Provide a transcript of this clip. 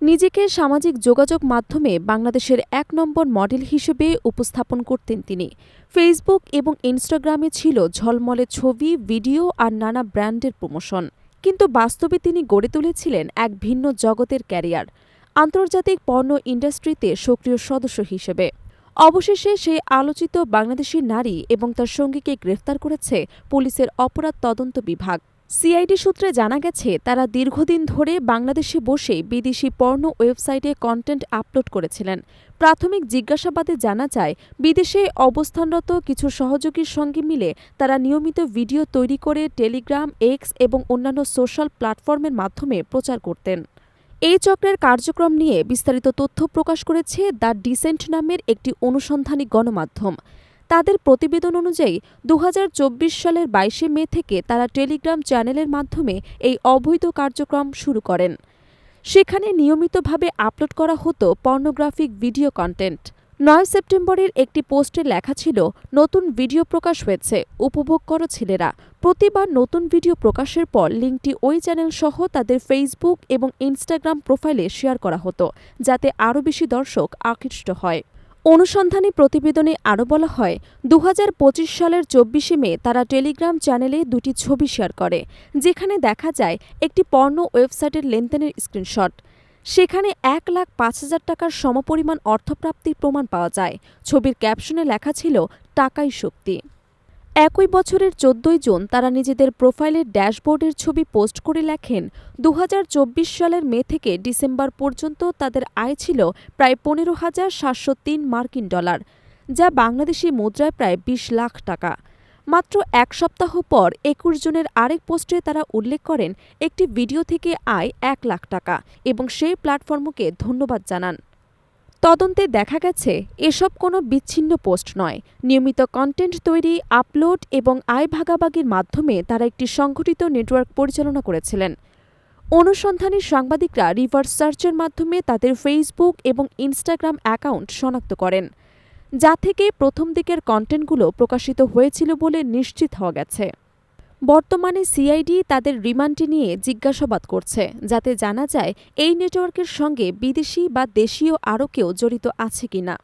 নিজেকে সামাজিক যোগাযোগ মাধ্যমে বাংলাদেশের এক নম্বর মডেল হিসেবে উপস্থাপন করতেন তিনি। ফেসবুক এবং ইনস্টাগ্রামে ছিল ঝলমলে ছবি, ভিডিও আর নানা ব্র্যান্ডের প্রমোশন। কিন্তু বাস্তবে তিনি গড়ে তুলেছিলেন এক ভিন্ন জগতের ক্যারিয়ার, আন্তর্জাতিক পর্ণ ইন্ডাস্ট্রিতে সক্রিয় সদস্য হিসেবে। অবশেষে সেই আলোচিত বাংলাদেশি নারী এবং তার সঙ্গীকে গ্রেফতার করেছে পুলিশের অপরাধ তদন্ত বিভাগ। সিআইডি সূত্রে জানা গেছে, তারা দীর্ঘদিন ধরে বাংলাদেশে বসে বিদেশি পর্ণ ওয়েবসাইটে কন্টেন্ট আপলোড করেছিলেন। প্রাথমিক জিজ্ঞাসাবাদে জানা যায়, বিদেশে অবস্থানরত কিছু সহযোগীর সঙ্গে মিলে তারা নিয়মিত ভিডিও তৈরি করে টেলিগ্রাম, এক্স এবং অন্যান্য সোশ্যাল প্ল্যাটফর্মের মাধ্যমে প্রচার করতেন। এই চক্রের কার্যক্রম নিয়ে বিস্তারিত তথ্য প্রকাশ করেছে দ্য ডিসেন্ট নামের একটি অনুসন্ধানী গণমাধ্যম। তাদের প্রতিবেদন অনুযায়ী দু হাজার চব্বিশ সালের বাইশে মে থেকে তারা টেলিগ্রাম চ্যানেলের মাধ্যমে এই অবৈধ কার্যক্রম শুরু করেন। সেখানে নিয়মিতভাবে আপলোড করা হতো পর্নোগ্রাফিক ভিডিও কন্টেন্ট। নয় সেপ্টেম্বরের একটি পোস্টে লেখা ছিল, নতুন ভিডিও প্রকাশ হয়েছে, উপভোগ করো ছেলেরা। প্রতিবার নতুন ভিডিও প্রকাশের পর লিঙ্কটি ওই চ্যানেল সহ তাদের ফেসবুক এবং ইনস্টাগ্রাম প্রোফাইলে শেয়ার করা হতো, যাতে আরও বেশি দর্শক আকৃষ্ট হয়। অনুসন্ধানী প্রতিবেদনে আরও বলা হয় দু হাজার পঁচিশ সালের চব্বিশে মে তারা টেলিগ্রাম চ্যানেলে দুটি ছবি শেয়ার করে, যেখানে দেখা যায় একটি পর্ণ ওয়েবসাইটের লেনদেনের স্ক্রিনশট। সেখানে এক লাখ পাঁচ হাজার টাকার সমপরিমাণ অর্থপ্রাপ্তির প্রমাণ পাওয়া যায়। ছবির ক্যাপশনে লেখা ছিল, টাকাই শক্তি। একই বছরের চোদ্দই জুন তারা নিজেদের প্রোফাইলের ড্যাশবোর্ডের ছবি পোস্ট করে লেখেন দু হাজার চব্বিশ সালের মে থেকে ডিসেম্বর পর্যন্ত তাদের আয় ছিল প্রায় পনেরো হাজার সাতশো তিন মার্কিন ডলার, যা বাংলাদেশি মুদ্রায় প্রায় বিশ লাখ টাকা। মাত্র এক সপ্তাহ পর একুশ জনের আরেক পোস্টে তারা উল্লেখ করেন, একটি ভিডিও থেকে আয় এক লাখ টাকা এবং সেই প্ল্যাটফর্মকে ধন্যবাদ জানান। তদন্তে দেখা গেছে, এসব কোনো বিচ্ছিন্ন পোস্ট নয়। নিয়মিত কন্টেন্ট তৈরি, আপলোড এবং আয় ভাগাভাগির মাধ্যমে তারা একটি সংগঠিত নেটওয়ার্ক পরিচালনা করেছিলেন। অনুসন্ধানী সাংবাদিকরা রিভার্স সার্চের মাধ্যমে তাদের ফেসবুক এবং ইনস্টাগ্রাম অ্যাকাউন্ট শনাক্ত করেন, যা থেকে প্রথম দিকের কন্টেন্টগুলো প্রকাশিত হয়েছিল বলে নিশ্চিত হওয়া গেছে। বর্তমানে সিআইডি তাদের রিমান্ডে নিয়ে জিজ্ঞাসাবাদ করছে, যাতে জানা যায় এই নেটওয়ার্কের সঙ্গে বিদেশি বা দেশীয় আরও কেউ জড়িত আছে কিনা।